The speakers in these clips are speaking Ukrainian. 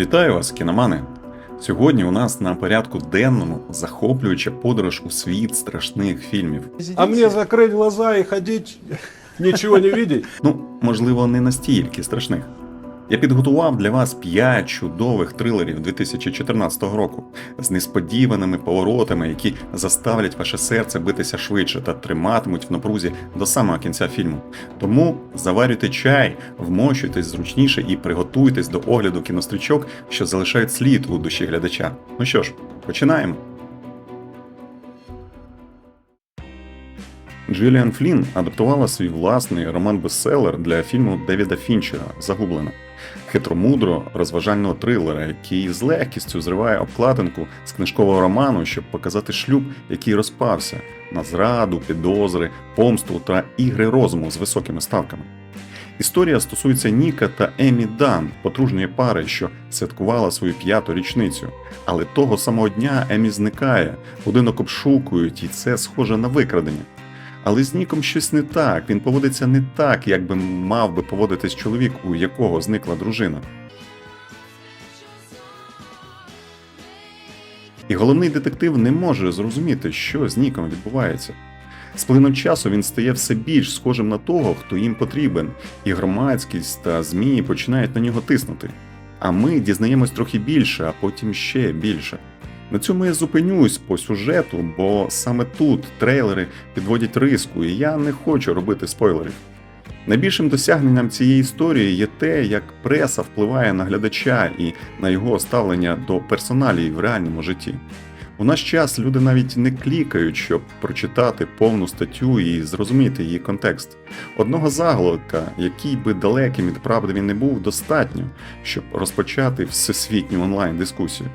Вітаю вас, кіномани! Сьогодні у нас на порядку денному захоплююча подорож у світ страшних фільмів. А мені закрити глаза і ходити, нічого не бачити? Ну, можливо, не настільки страшних. Я підготував для вас 5 чудових трилерів 2014 року з несподіваними поворотами, які заставлять ваше серце битися швидше та триматимуть в напрузі до самого кінця фільму. Тому заварюйте чай, вмощуйтесь зручніше і приготуйтесь до огляду кінострічок, що залишають слід у душі глядача. Ну що ж, починаємо. Джиліан Флінн адаптувала свій власний роман-бестселер для фільму Девіда Фінчера Загублена. Хитромудро розважального трилера, який з легкістю зриває обкладинку з книжкового роману, щоб показати шлюб, який розпався на зраду, підозри, помсту та ігри розуму з високими ставками. Історія стосується Ніка та Емі Дан, подружньої пари, що святкувала свою п'яту річницю. Але того самого дня Емі зникає, будинок обшукують, і це схоже на викрадення. Але з Ніком щось не так. Він поводиться не так, як би мав би поводитись чоловік, у якого зникла дружина. І головний детектив не може зрозуміти, що з Ніком відбувається. З плином часу він стає все більш схожим на того, хто їм потрібен, і громадськість та ЗМІ починають на нього тиснути. А ми дізнаємось трохи більше, а потім ще більше. На цьому я зупинюсь по сюжету, бо саме тут трейлери підводять риску, і я не хочу робити спойлерів. Найбільшим досягненням цієї історії є те, як преса впливає на глядача і на його ставлення до персоналій в реальному житті. У наш час люди навіть не клікають, щоб прочитати повну статтю і зрозуміти її контекст. Одного заголовка, який би далеким від правди він не був, достатньо, щоб розпочати всесвітню онлайн-дискусію.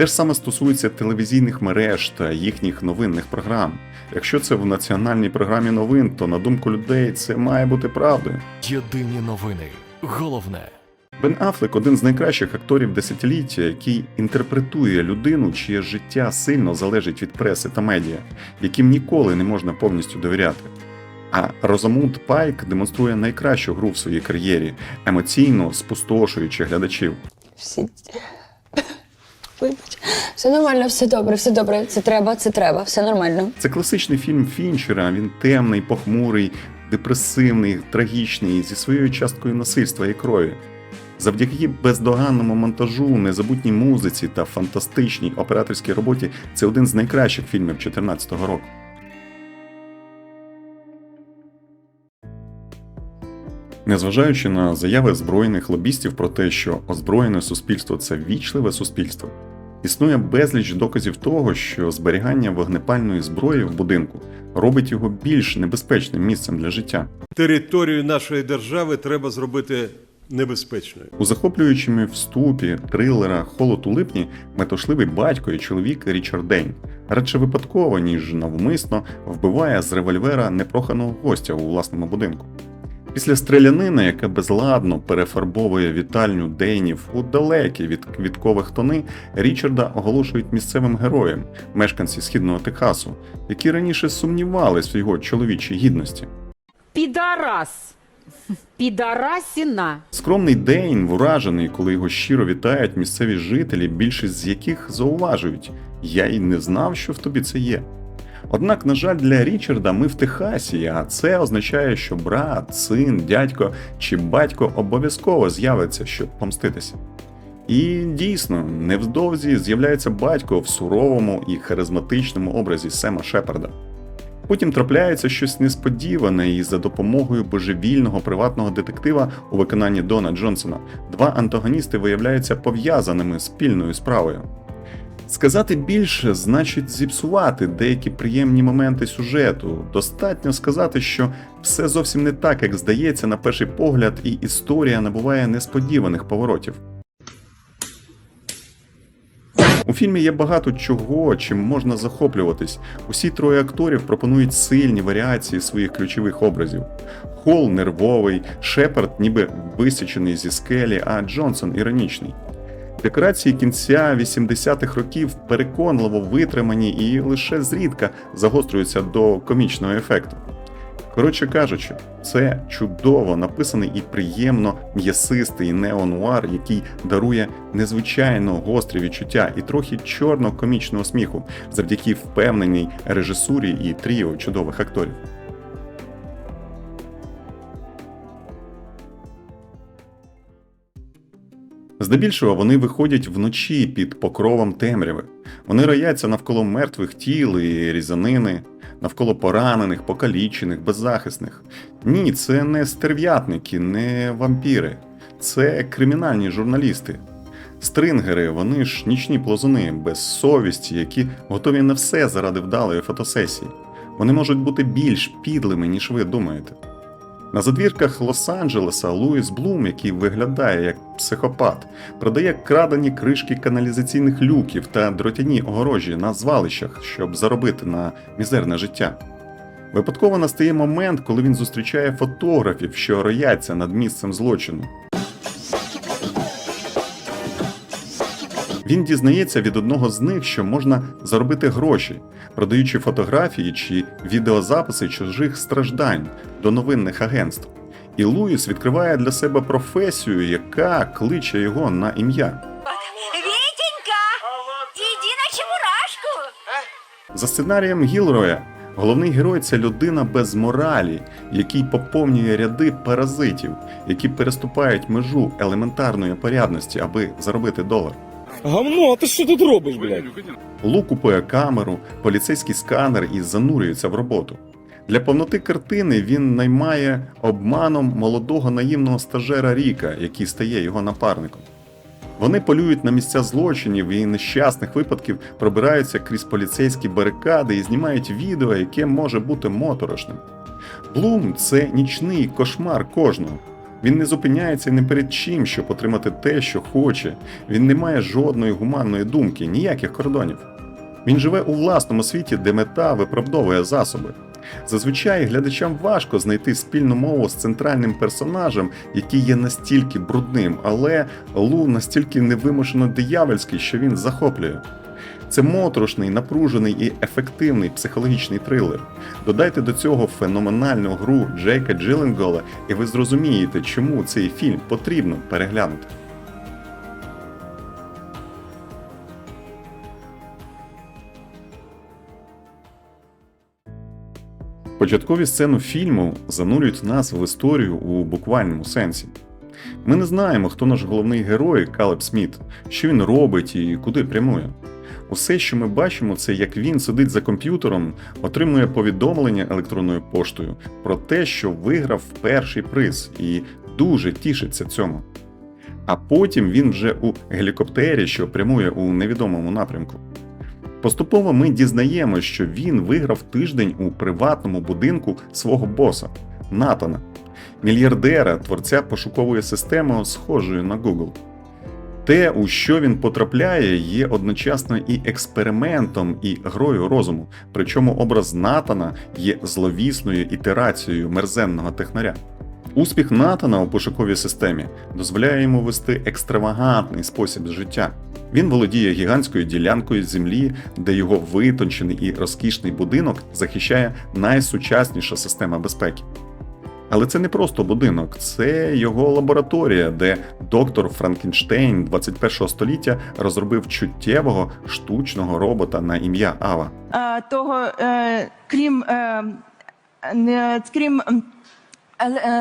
Те ж саме стосується телевізійних мереж та їхніх новинних програм. Якщо це в національній програмі новин, то на думку людей це має бути правдою. Єдині новини. Головне. Бен Аффлек – один з найкращих акторів десятиліття, який інтерпретує людину, чиє життя сильно залежить від преси та медіа, яким ніколи не можна повністю довіряти. А Розамунд Пайк демонструє найкращу гру в своїй кар'єрі, емоційно спустошуючи глядачів. Всі. Вибач. Все нормально, все добре, все добре. Це треба, це треба, все нормально. Це класичний фільм Фінчера. Він темний, похмурий, депресивний, трагічний, зі своєю часткою насильства і крові. Завдяки бездоганному монтажу, незабутній музиці та фантастичній операторській роботі це один з найкращих фільмів 2014 року. Незважаючи на заяви збройних лобістів про те, що озброєне суспільство це вічливе суспільство, існує безліч доказів того, що зберігання вогнепальної зброї в будинку робить його більш небезпечним місцем для життя. Територію нашої держави треба зробити небезпечною. У захоплюючому вступі трилера Холод у липні метушливий батько і чоловік Річард Дейн радше випадково, ніж навмисно вбиває з револьвера непроханого гостя у власному будинку. Після стрілянини, яка безладно перефарбовує вітальню Дейнів у далекі від квіткових тони, Річарда оголошують місцевим героєм, мешканці східного Техасу, які раніше сумнівались в його чоловічій гідності. Підарас. Підарасіна. Скромний Дейн вражений, коли його щиро вітають місцеві жителі, більшість з яких зауважують: я й не знав, що в тобі це є. Однак, на жаль, для Річарда ми в Техасі, а це означає, що брат, син, дядько чи батько обов'язково з'явиться, щоб помститися. І дійсно, невдовзі з'являється батько в суровому і харизматичному образі Сема Шепарда. Потім трапляється щось несподіване, і за допомогою божевільного приватного детектива у виконанні Дона Джонсона два антагоністи виявляються пов'язаними спільною справою. Сказати більше значить зіпсувати деякі приємні моменти сюжету. Достатньо сказати, що все зовсім не так, як здається на перший погляд, і історія набуває несподіваних поворотів. У фільмі є багато чого, чим можна захоплюватись. Усі троє акторів пропонують сильні варіації своїх ключових образів. Холл нервовий, Шепард ніби висічений зі скелі, а Джонсон іронічний. Декорації кінця 80-х років переконливо витримані і лише зрідка загострюються до комічного ефекту. Коротше кажучи, це чудово написаний і приємно м'ясистий неонуар, який дарує незвичайно гострі відчуття і трохи чорно-комічного сміху завдяки впевненій режисурі і тріо чудових акторів. Здебільшого вони виходять вночі під покровом темряви. Вони рояться навколо мертвих тіл і різанини, навколо поранених, покалічених, беззахисних. Ні, це не стерв'ятники, не вампіри, це кримінальні журналісти. Стрингери, вони ж нічні плазуни, без совісті, які готові на все заради вдалої фотосесії. Вони можуть бути більш підлими, ніж ви думаєте. На задвірках Лос-Анджелеса Луїс Блум, який виглядає як психопат, продає крадені кришки каналізаційних люків та дротяні огорожі на звалищах, щоб заробити на мізерне життя. Випадково настає момент, коли він зустрічає фотографів, що рояться над місцем злочину. Він дізнається від одного з них, що можна заробити гроші, продаючи фотографії чи відеозаписи чужих страждань до новинних агентств. І Луїс відкриває для себе професію, яка кличе його на ім'я. Вітенька! Іди на чебурашку! За сценарієм Гілроя, головний герой це людина без моралі, який поповнює ряди паразитів, які переступають межу елементарної порядності, аби заробити долар. Гамно, а ти що тут робиш, блядь? Лу купує камеру, поліцейський сканер і занурюється в роботу. Для повноти картини він наймає обманом молодого наївного стажера Ріка, який стає його напарником. Вони полюють на місця злочинів і нещасних випадків пробираються крізь поліцейські барикади і знімають відео, яке може бути моторошним. Блум це нічний кошмар кожного. Він не зупиняється ні перед чим, щоб отримати те, що хоче. Він не має жодної гуманної думки, ніяких кордонів. Він живе у власному світі, де мета виправдовує засоби. Зазвичай глядачам важко знайти спільну мову з центральним персонажем, який є настільки брудним, але Лу настільки невимушено диявольський, що він захоплює. Це моторошний, напружений і ефективний психологічний трилер. Додайте до цього феноменальну гру Джейка Джилленгола, і ви зрозумієте, чому цей фільм потрібно переглянути. Початкові сцени фільму занурюють нас в історію у буквальному сенсі. Ми не знаємо, хто наш головний герой Калеб Сміт, що він робить і куди прямує. Усе, що ми бачимо, це як він сидить за комп'ютером, отримує повідомлення електронною поштою про те, що виграв перший приз, і дуже тішиться цьому. А потім він вже у гелікоптері, що прямує у невідомому напрямку. Поступово ми дізнаємося, що він виграв тиждень у приватному будинку свого боса Натана, мільярдера, творця пошукової системи, схожої на Google. Те, у що він потрапляє, є одночасно і експериментом, і грою розуму. Причому образ Натана є зловісною ітерацією мерзенного технаря. Успіх Натана у пошуковій системі дозволяє йому вести екстравагантний спосіб життя. Він володіє гігантською ділянкою землі, де його витончений і розкішний будинок захищає найсучасніша система безпеки. Але це не просто будинок, це його лабораторія, де доктор Франкенштейн 21 століття розробив чуттєвого штучного робота на ім'я Ава. е, того, е, крім, е, не, крім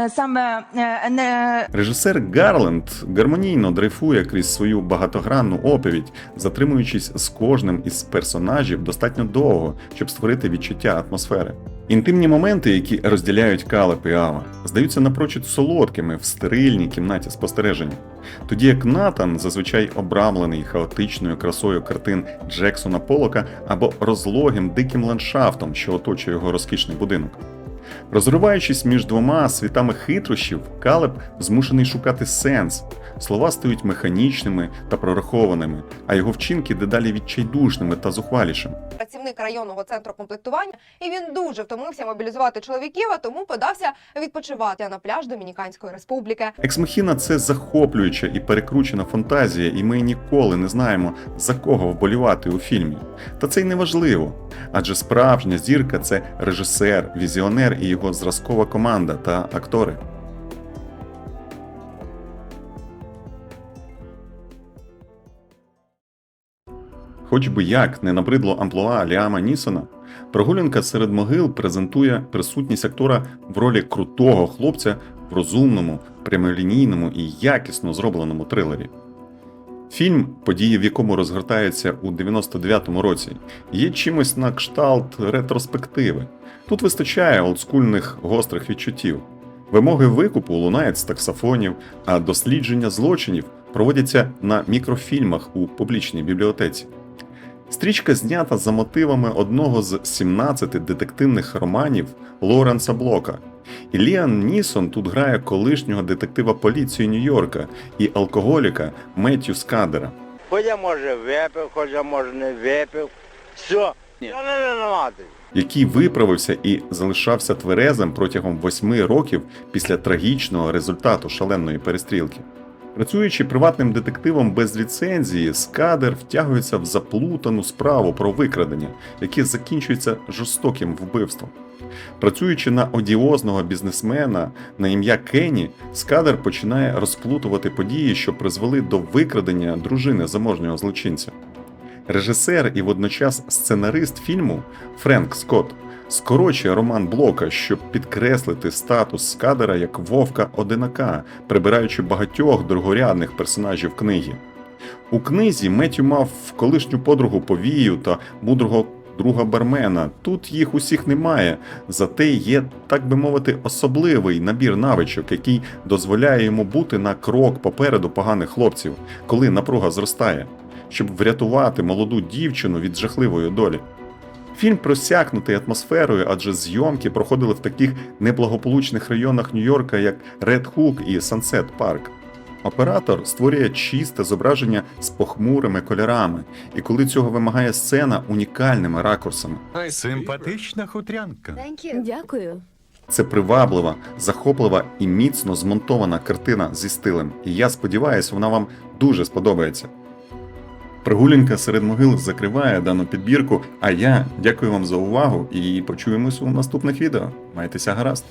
саме е, не Режисер Гарленд гармонійно дрейфує крізь свою багатогранну оповідь, затримуючись з кожним із персонажів достатньо довго, щоб створити відчуття атмосфери. Інтимні моменти, які розділяють Калеп і Ава, здаються напрочуд солодкими в стерильній кімнаті спостереження, тоді як Натан зазвичай обрамлений хаотичною красою картин Джексона Полока або розлогим диким ландшафтом, що оточує його розкішний будинок. Розриваючись між двома світами хитрощів, Калеб змушений шукати сенс. Слова стають механічними та прорахованими, а його вчинки дедалі відчайдушними та зухвалішими. працівник районного центру комплектування, і він дуже втомився мобілізувати чоловіків, а тому подався відпочивати на пляж Домініканської республіки. Ексмахіна це захоплююча і перекручена фантазія, і ми ніколи не знаємо, за кого вболівати у фільмі. Та це й не важливо, адже справжня зірка це режисер, візіонер і його зразкова команда та актори. Хоч би як не набридло амплуа Ліама Нісона, прогулянка серед могил презентує присутність актора в ролі крутого хлопця в розумному, прямолінійному і якісно зробленому трилері. Фільм, події в якому розгортаються у 99-му році, є чимось на кшталт ретроспективи. Тут вистачає олдскульних гострих відчуттів. Вимоги викупу лунають з таксофонів, а дослідження злочинів проводяться на мікрофільмах у публічній бібліотеці. Стрічка знята за мотивами одного з 17 детективних романів Лоренса Блока. І Ліан Нісон тут грає колишнього детектива поліції Нью-Йорка і алкоголіка Меттю Скадера. Я може випив, хоч я може не випив. Все, я не винуватий. Який виправився і залишався тверезим протягом восьми років після трагічного результату шаленої перестрілки. Працюючи приватним детективом без ліцензії, Скадер втягується в заплутану справу про викрадення, яке закінчується жорстоким вбивством. Працюючи на одіозного бізнесмена на ім'я Кенні, Скадер починає розплутувати події, що призвели до викрадення дружини заможнього злочинця. Режисер і водночас сценарист фільму Френк Скотт скорочує роман Блока, щоб підкреслити статус Скадера як вовка одинака, прибираючи багатьох другорядних персонажів книги. У книзі Меттю мав колишню подругу повію та мудрого друга бармена. Тут їх усіх немає, зате є, так би мовити, особливий набір навичок, який дозволяє йому бути на крок попереду поганих хлопців, коли напруга зростає, щоб врятувати молоду дівчину від жахливої долі. Фільм просякнутий атмосферою, адже зйомки проходили в таких неблагополучних районах Нью-Йорка, як Ред Хук і Сансет Парк. Оператор створює чисте зображення з похмурими кольорами, і коли цього вимагає сцена унікальними ракурсами. Симпатична хутрянка. Дякую. Це приваблива, захоплива і міцно змонтована картина зі стилем, і я сподіваюся, вона вам дуже сподобається. Прогулянка серед могил закриває дану підбірку. А я дякую вам за увагу і почуємось у наступних відео. Майтеся гаразд!